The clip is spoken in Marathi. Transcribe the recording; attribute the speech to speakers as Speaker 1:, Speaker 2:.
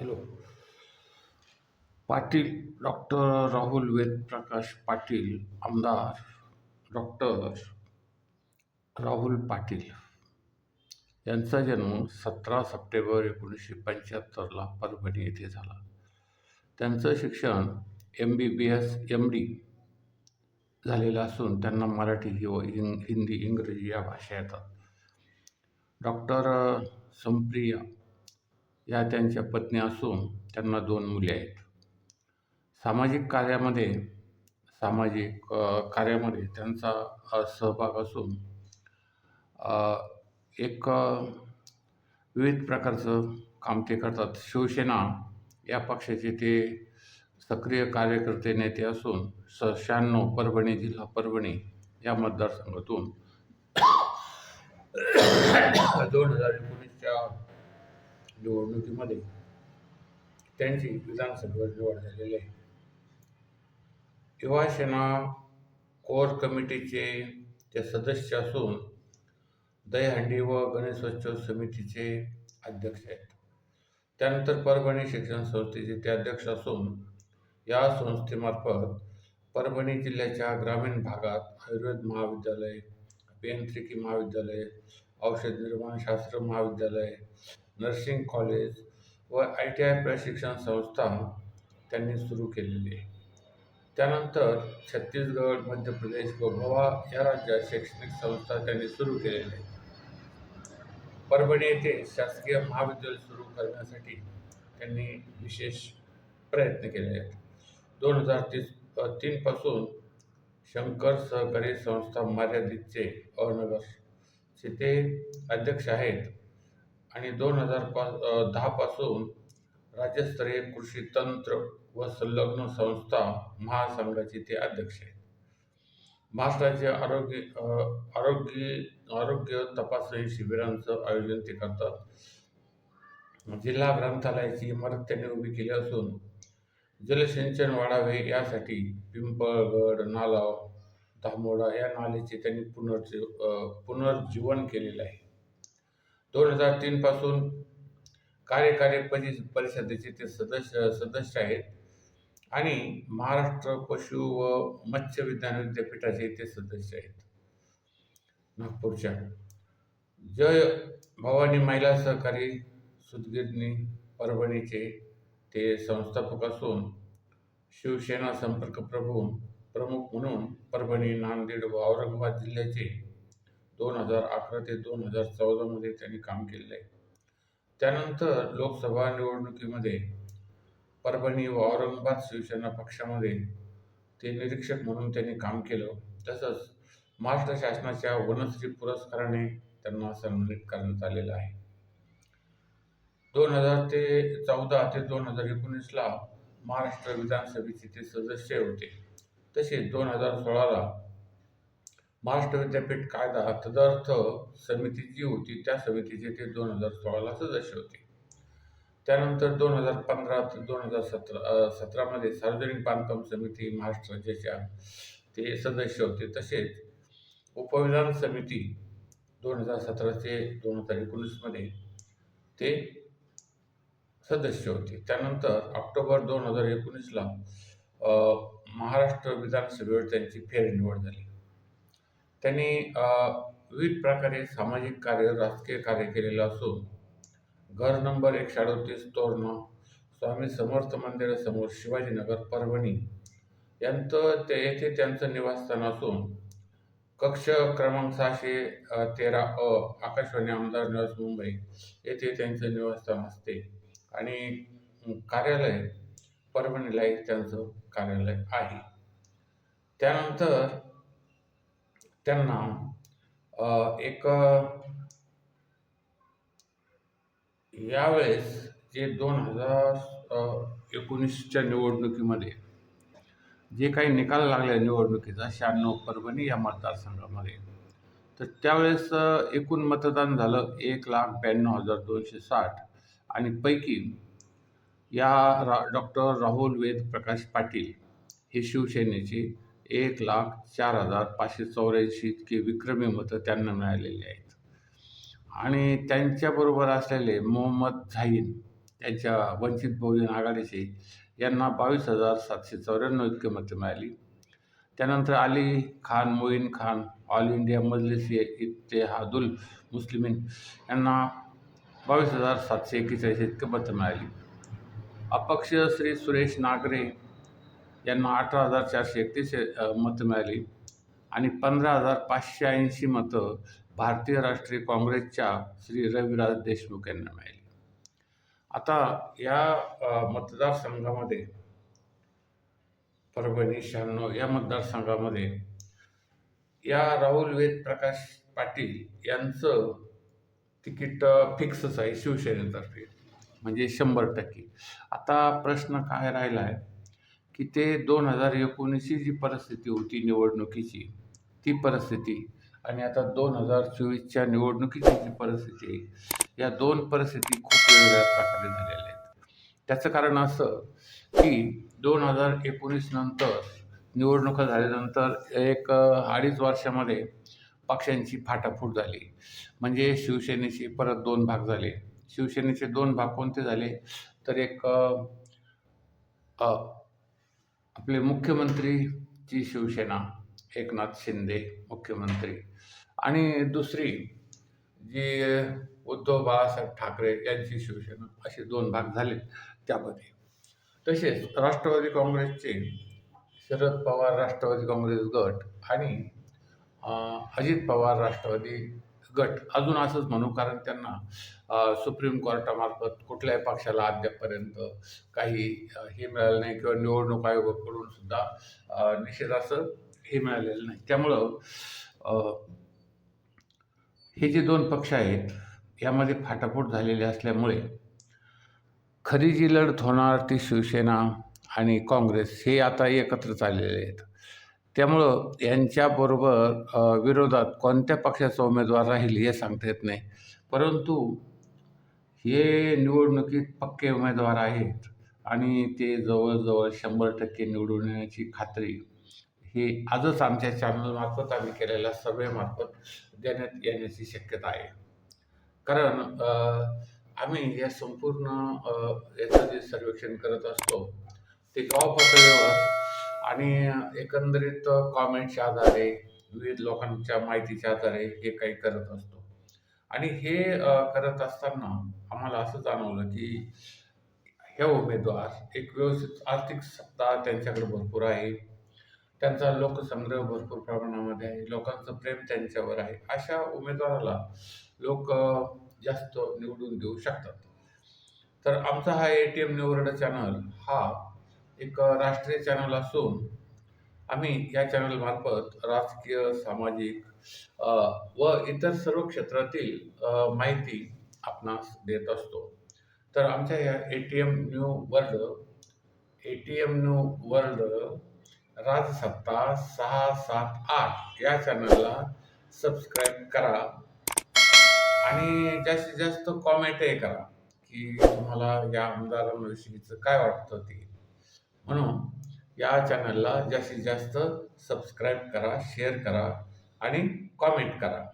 Speaker 1: हॅलो पाटील डॉक्टर राहुल वेदप्रकाश पाटील आमदार डॉक्टर राहुल पाटील. यांचा जन्म सतरा सप्टेंबर एकोणीसशे पंच्याहत्तरला परभणी येथे झाला. त्यांचं शिक्षण M B B S M D झालेलं असून त्यांना मराठी व हिंदी इंग्रजी या भाषा येतात. डॉक्टर संप्रिया या त्यांच्या पत्नी असून त्यांना दोन मुले आहेत. सामाजिक कार्यामध्ये सामाजिक कार्यामध्ये त्यांचा सहभाग असून एक विविध प्रकारचं काम ते करतात. शिवसेना या पक्षाचे ते सक्रिय कार्यकर्ते नेते असून स शहाण्णव परभणी जिल्हा परभणी या मतदारसंघातून दोन हजार एकोणीसच्या निवडणुकीमध्ये त्यांची विधानसभेवर निवड झालेली आहे. युवा सेना कोर कमिटीचे ते सदस्य असून दहीहंडी व गणेशोत्सव समितीचे अध्यक्ष आहेत. त्यानंतर परभणी शिक्षण संस्थेचे ते अध्यक्ष असून या संस्थेमार्फत परभणी जिल्ह्याच्या ग्रामीण भागात आयुर्वेद महाविद्यालय अभियांत्रिकी महाविद्यालय औषध निर्माणशास्त्र महाविद्यालय नर्सिंग कॉलेज व आय टी आय प्रशिक्षण संस्था त्यांनी सुरू केलेली आहे. त्यानंतर छत्तीसगड मध्य प्रदेश व गोवा या राज्यात शैक्षणिक संस्था त्यांनी सुरू केलेल्या आहेत परभणी येथे शासकीय महाविद्यालय सुरू करण्यासाठी त्यांनी विशेष प्रयत्न केले आहेत. दोन हजार तीस तीनपासून शंकर सहकारी संस्था मर्यादितचे अहनगरचे ते अध्यक्ष आहेत. आणि दोन हजार पा दहापासून राज्यस्तरीय कृषी तंत्र व संलग्न संस्था महासंघाचे ते अध्यक्ष आहेत. महाराष्ट्राचे आरोग्य आरोग्य आरोग्य तपासणी शिबिरांचं आयोजन ते करतात. जिल्हा ग्रंथालयाची इमारत त्यांनी उभी केली असून जलसिंचन वाढावे यासाठी पिंपळगड नालाव धामोडा या नालेचे त्यांनी पुनर्जी पुनर्जीवन केलेलं आहे. दोन हजार तीनपासून कार्यकारी परि परिषदेचे ते सदस्य सदस्य आहेत. आणि महाराष्ट्र पशु व मत्स्य विज्ञान विद्यापीठाचे ते सदस्य आहेत. नागपूरच्या. जय भवानी महिला सहकारी सुदगिरणी परभणीचे ते संस्थापक असून शिवसेना संपर्क प्रभू प्रमुख म्हणून परभणी नांदेड व औरंगाबाद जिल्ह्याचे दोन हजार अकरा ते दोन हजार चौदामध्ये त्यांनी काम केलेलं आहे. त्यानंतर लोकसभा निवडणुकीमध्ये परभणी व औरंगाबाद शिवसेना पक्षामध्ये ते निरीक्षक म्हणून त्यांनी काम केलं. तसंच महाराष्ट्र शासनाच्या वनश्री पुरस्काराने त्यांना सन्मानित करण्यात आलेलं आहे. दोन हजार ते चौदा ते दोन हजार एकोणीसला महाराष्ट्र विधानसभेचे ते सदस्य होते. तसेच दोन हजार सोळाला महाराष्ट्र विद्यापीठ कायदा तदर्थ समिती जी होती. त्या समितीचे ते दोन हजार सोळाला सदस्य होते. त्यानंतर दोन हजार पंधरा ते दोन हजार सतरा सतरामध्ये सार्वजनिक बांधकाम समिती महाराष्ट्र राज्याच्या ते सदस्य होते. तसेच उपविधान समिती दोन हजार सतरा ते दोन हजार एकोणीसमध्ये ते सदस्य होते. त्यानंतर ऑक्टोबर दोन हजार एकोणीसला महाराष्ट्र विधानसभेवर त्यांची फेरनिवड झाली. त्यांनी विविध प्रकारे सामाजिक कार्य राजकीय कार्य केलेलं असून घर नंबर एकशे अडतीस तोरणं स्वामी समर्थ मंदिरासमोर शिवाजीनगर परभणी यांचं ते येथे त्यांचं निवासस्थान असून कक्ष क्रमांक सहाशे तेरा अ आकाशवाणी आमदार निवास मुंबई येथे त्यांचं निवासस्थान असते. आणि कार्यालय परभणीला एक त्यांचं कार्यालय आहे. त्यानंतर त्यांना एक यावेळेस जे दोन हजार एकोणीसच्या निवडणुकीमध्ये जे काही निकाल लागले निवडणुकीचा शहाण्णव परभणी या मतदारसंघामध्ये तर त्यावेळेस एकूण मतदान झालं एक लाख ब्याण्णव हजार दोनशे साठ आणि पैकी या रा डॉक्टर राहुल वेद प्रकाश पाटील हे शिवसेनेचे एक लाख चार हजार पाचशे चौऱ्याऐंशी इतके विक्रमी मतं त्यांना मिळालेली आहेत. आणि त्यांच्याबरोबर असलेले मोहम्मद झाईन त्यांच्या वंचित बहुजन आघाडीचे यांना बावीस हजार सातशे चौऱ्याण्णव इतके मतं मिळाली. त्यानंतर अली खान मोईन खान ऑल इंडिया मजलिस इत्ते इत्तेहादुल मुस्लिमीन यांना बावीस हजार सातशे एक्केचाळीस इतके मतं मिळाली. अपक्ष श्री सुरेश नागरे यांना अठरा हजार चारशे एकतीस मतं मिळाली. आणि पंधरा हजार पाचशे ऐंशी मतं भारतीय राष्ट्रीय काँग्रेसच्या श्री रविराज देशमुख यांना मिळाली. आता या मतदारसंघामध्ये परभणी शहाण्णव या मतदारसंघामध्ये या राहुल वेद प्रकाश पाटील यांचं तिकीट फिक्सच आहे शिवसेनेतर्फे म्हणजे शंभर टक्के. आता प्रश्न काय राहिला आहे की ते दोन हजार एकोणीसची जी परिस्थिती होती निवडणुकीची ती परिस्थिती आणि आता दोन हजार चोवीसच्या निवडणुकीची जी परिस्थिती आहे या दोन परिस्थिती खूप वेगवेगळ्या प्रकारे झालेल्या आहेत. त्याचं कारण असं की दोन हजार एकोणीस नंतर निवडणुका झाल्यानंतर एक अडीच वर्षामध्ये पक्षांची फाटाफूट झाली. म्हणजे शिवसेनेचे परत दोन भाग झाले. शिवसेनेचे दोन भाग कोणते झाले? तर एक आपले मुख्यमंत्रीची शिवसेना एकनाथ शिंदे मुख्यमंत्री. आणि दुसरी जी उद्धव बाळासाहेब ठाकरे यांची शिवसेना असे दोन भाग झाले त्यामध्ये. तसेच राष्ट्रवादी काँग्रेसचे शरद पवार राष्ट्रवादी काँग्रेस गट आणि अजित पवार राष्ट्रवादी गट. अजून असंच म्हणू कारण त्यांना सुप्रीम कोर्टामार्फत कुठल्याही पक्षाला अद्यापपर्यंत काही हे मिळालं नाही किंवा निवडणूक आयोगाकडून सुद्धा निषेधाचं हे मिळालेलं नाही. त्यामुळं हे जे दोन पक्ष आहेत यामध्ये फाटाफूट झालेली असल्यामुळे खरी जी लढत होणार ती शिवसेना आणि काँग्रेस हे आता एकत्र चाललेले आहेत. त्यामुळं यांच्याबरोबर विरोधात कोणत्या पक्षाचा उमेदवार राहील हे सांगता येत नाही. परंतु हे निवडणुकीत पक्के उमेदवार आहेत आणि ते जवळजवळ शंभर टक्के निवडून येण्याची खात्री हे आजच आमच्या चॅनलमार्फत आम्ही केलेल्या सर्वेमार्फत देण्यात येण्याची शक्यता आहे. कारण आम्ही या संपूर्ण याचं जे सर्वेक्षण करत असतो ते गाव पातळीवर आणि एकंदरीत कॉमेंटच्या आधारे विविध लोकांच्या माहितीच्या आधारे हे काही करत असतो. आणि हे करत असताना आम्हाला असं जाणवलं की हे उमेदवार एक व्यवस्थित आर्थिक सत्ता त्यांच्याकडे भरपूर आहे. त्यांचा लोकसंग्रह भरपूर प्रमाणामध्ये आहे. लोकांचं प्रेम त्यांच्यावर आहे. अशा उमेदवाराला लोक जास्त निवडून देऊ शकतात. तर आमचा हा ए टी एम निवड चॅनल हा एक राष्ट्रीय चॅनल असून आम्ही या चॅनलमार्फत राजकीय सामाजिक व इतर सर्व क्षेत्रातील माहिती आपणास देत असतो. तर आमच्या या A T M new world A T M new world राजसत्ता सहा सात आठ या चॅनलला सबस्क्राईब करा आणि जास्तीत जास्त कॉमेंटही करा की तुम्हाला या आमदारांविषयीचं काय वाटतं ते. म्हणून या चॅनलला जास्तीत जास्त सबस्क्राईब करा शेअर करा आणि कॉमेंट करा.